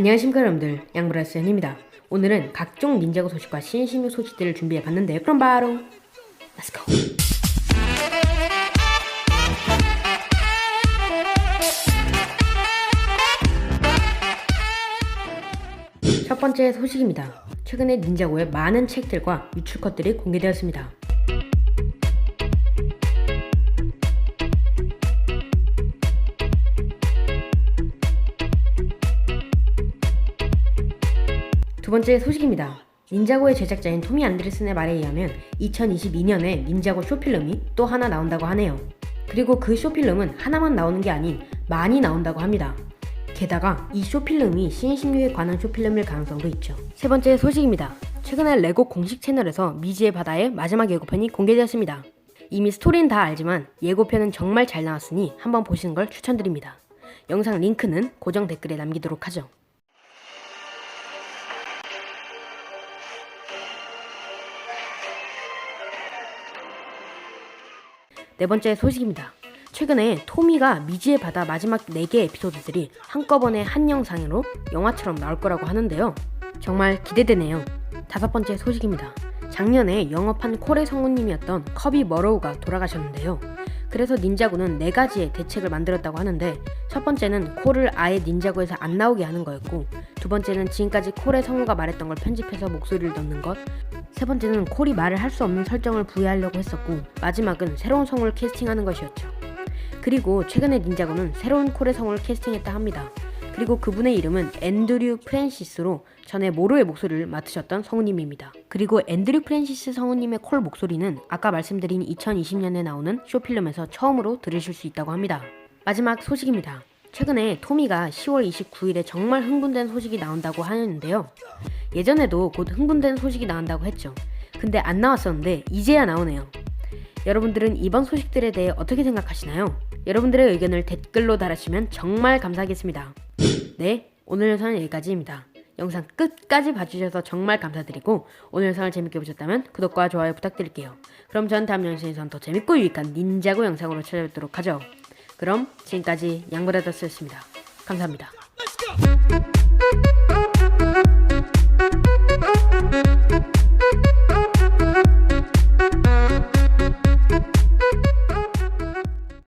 안녕하십니까 여러분들. 양브라스 현입니다. 오늘은 각종 닌자고 소식과 신신유 소식들을 준비해 봤는데요 그럼 바로 go. 첫 번째 소식입니다. 최근에 닌자고의 많은 책들과 유출컷들이 공개되었습니다 두 번째 소식입니다. 닌자고의 제작자인 토미 안드레슨의 말에 의하면 2022년에 닌자고 쇼필름이 또 하나 나온다고 하네요. 그리고 그 쇼필름은 하나만 나오는 게 아닌 많이 나온다고 합니다. 게다가 이 쇼필름이 신신류에 관한 쇼필름일 가능성도 있죠. 세 번째 소식입니다. 최근에 레고 공식 채널에서 미지의 바다의 마지막 예고편이 공개되었습니다. 이미 스토리는 다 알지만 예고편은 정말 잘 나왔으니 한번 보시는 걸 추천드립니다. 영상 링크는 고정 댓글에 남기도록 하죠. 네 번째 소식입니다. 최근에 토미가 미지의 바다 마지막 4개 에피소드들이 한꺼번에 한 영상으로 영화처럼 나올 거라고 하는데요. 정말 기대되네요. 다섯 번째 소식입니다. 작년에 영업한 콜의 성우님이었던 커비 머로우가 돌아가셨는데요. 그래서 닌자고는 네 가지의 대책을 만들었다고 하는데 첫 번째는 콜을 아예 닌자고에서 안 나오게 하는 거였고 두 번째는 지금까지 콜의 성우가 말했던 걸 편집해서 목소리를 넣는 것 세 번째는 콜이 말을 할 수 없는 설정을 부여하려고 했었고 마지막은 새로운 성우를 캐스팅하는 것이었죠. 그리고 최근에 닌자고는 새로운 콜의 성우를 캐스팅했다 합니다. 그리고 그분의 이름은 앤드류 프랜시스로 전에 모로의 목소리를 맡으셨던 성우님입니다. 그리고 앤드류 프랜시스 성우님의 콜 목소리는 아까 말씀드린 2020년에 나오는 쇼필름에서 처음으로 들으실 수 있다고 합니다. 마지막 소식입니다. 최근에 토미가 10월 29일에 정말 흥분된 소식이 나온다고 하는데요. 예전에도 곧 흥분된 소식이 나온다고 했죠. 근데 안 나왔었는데 이제야 나오네요. 여러분들은 이번 소식들에 대해 어떻게 생각하시나요? 여러분들의 의견을 댓글로 달아주시면 정말 감사하겠습니다. 네, 오늘 영상은 여기까지입니다. 영상 끝까지 봐주셔서 정말 감사드리고 오늘 영상을 재밌게 보셨다면 구독과 좋아요 부탁드릴게요. 그럼 전 다음 영상에선 더 재밌고 유익한 닌자고 영상으로 찾아뵙도록 하죠. 그럼 지금까지 양브라더스였습니다. 감사합니다.